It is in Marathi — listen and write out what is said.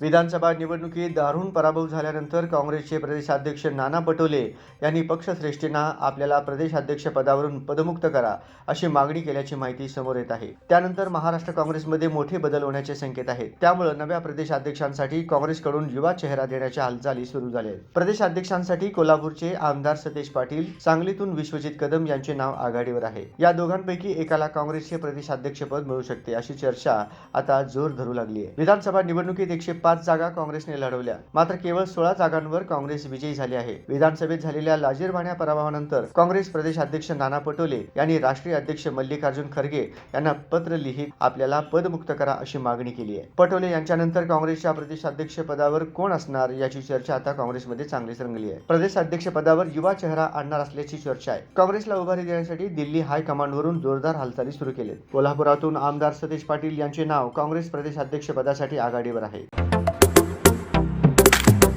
विधानसभा निवडणुकीत दारुण पराभव झाल्यानंतर काँग्रेसचे प्रदेशाध्यक्ष नाना पटोले यांनी पक्षश्रेष्ठींना आपल्याला प्रदेशाध्यक्ष पदावरून पदमुक्त करा अशी मागणी केल्याची माहिती समोर येत आहे. त्यानंतर महाराष्ट्र काँग्रेसमध्ये मोठे बदल होण्याचे संकेत आहेत. त्यामुळे नव्या प्रदेशाध्यक्षांसाठी काँग्रेसकडून युवा चेहरा देण्याच्या हालचाली सुरू झाल्या आहेत प्रदेशाध्यक्षांसाठी कोल्हापूरचे आमदार सतेज पाटील सांगलीतून विश्वजित कदम यांचे नाव आघाडीवर आहे. या दोघांपैकी एकाला काँग्रेसचे प्रदेशाध्यक्षपद मिळू शकते अशी चर्चा आता जोर धरू लागली आहे विधानसभा निवडणुकीत एकशे पाच जागा काँग्रेसने लढवल्या. मात्र केवळ सोळा जागांवर काँग्रेस विजयी झाली आहे. विधानसभेत झालेल्या लाजीरवाण्या पराभवानंतर काँग्रेस प्रदेशाध्यक्ष नाना पटोले यांनी राष्ट्रीय अध्यक्ष मल्लिकार्जुन खरगे यांना पत्र लिहित आपल्याला पदमुक्त करा अशी मागणी केली आहे. पटोले यांच्यानंतर काँग्रेसच्या प्रदेशाध्यक्ष पदावर कोण असणार याची चर्चा आता काँग्रेसमध्ये चांगलीच रंगली आहे. प्रदेशाध्यक्ष पदावर युवा चेहरा आणणार असल्याची चर्चा आहे. काँग्रेसला उभारी देण्यासाठी दिल्ली हायकमांडवरून जोरदार हालचाली सुरू केले कोल्हापुरातून आमदार सतीश पाटील यांचे नाव काँग्रेस प्रदेशाध्यक्ष पदासाठी आघाडीवर आहे.